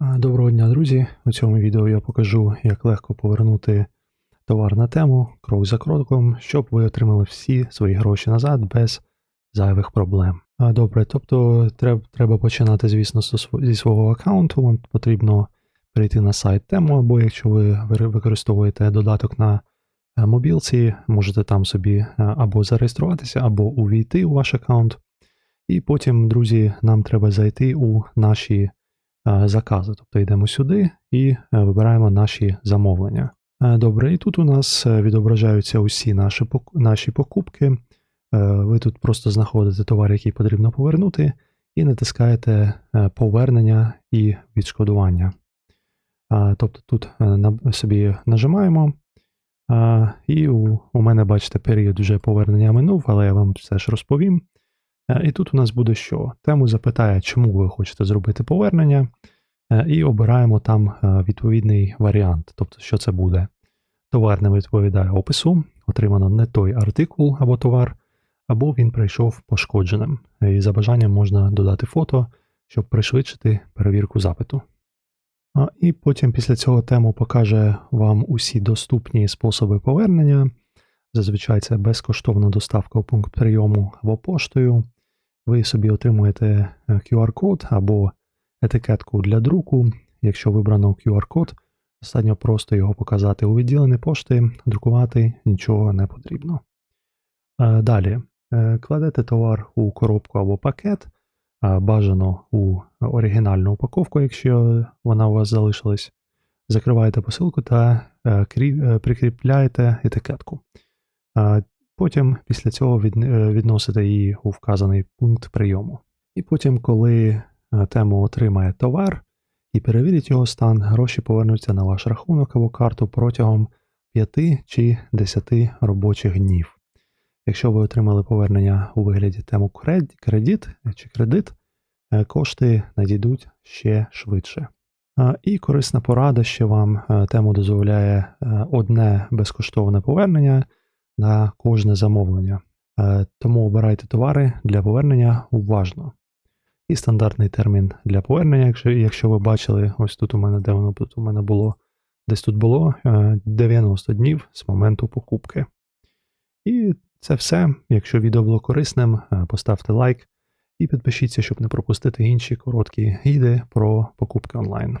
Доброго дня, друзі! У цьому відео я покажу, як легко повернути товар на тему крок за кроком, щоб ви отримали всі свої гроші назад без зайвих проблем. Добре, тобто треба, треба починати, звісно, зі свого аккаунту. Вам потрібно перейти на сайт тему, або якщо ви ви- використовуєте додаток на е, мобілці, можете там собі е, або зареєструватися, або увійти у ваш аккаунт. І потім, друзі, нам треба зайти у наші закази. Тобто йдемо сюди і е, вибираємо наші замовлення. Е, Добре, і тут у нас е, відображаються усі наші, наші покупки. Е, Ви тут просто знаходите товар, який потрібно повернути, і натискаєте е, повернення і відшкодування. Е, Тобто тут е, собі нажимаємо. е, І у мене, бачите, період вже повернення минув, але я вам все ж розповім. Е, І тут у нас буде що? Тему запитає, чому ви хочете зробити повернення, е, і обираємо там е, відповідний варіант. Тобто, що це буде? Товар не відповідає опису, отримано не той артикул або товар, або він прийшов пошкодженим. І за бажанням можна додати фото, щоб пришвидшити перевірку запиту. І потім після цього тему покаже вам усі доступні способи повернення. Зазвичай це безкоштовна доставка у пункт прийому або поштою. Ви собі отримуєте е, QR-код або етикетку для друку. Якщо вибрано QR-код, достатньо просто його показати у відділенні пошти, друкувати нічого не потрібно. Е, Далі е, кладете товар у коробку або пакет, е, бажано у оригінальну упаковку, якщо вона у вас залишилась. Закриваєте посилку та е, крі- е, прикріпляєте етикетку. Потім після цього е, відносите її у вказаний пункт прийому. І потім, коли е, тему отримає товар і перевірить його стан, гроші повернуться на ваш рахунок або карту протягом 5 чи 10 робочих днів. Якщо ви отримали повернення у вигляді тему кредит чи кредит, е, кошти надійдуть ще швидше. І корисна порада, що вам тему дозволяє одне безкоштовне повернення на кожне замовлення. Е, Тому обирайте товари для повернення уважно. І стандартний термін для повернення, якщо, якщо ви бачили, ось тут у мене, де воно тут у мене було, десь тут було е, 90 днів з моменту покупки. І це все. Якщо відео було корисним, е, поставте лайк і підпишіться, щоб не пропустити інші короткі гіди про покупки онлайн.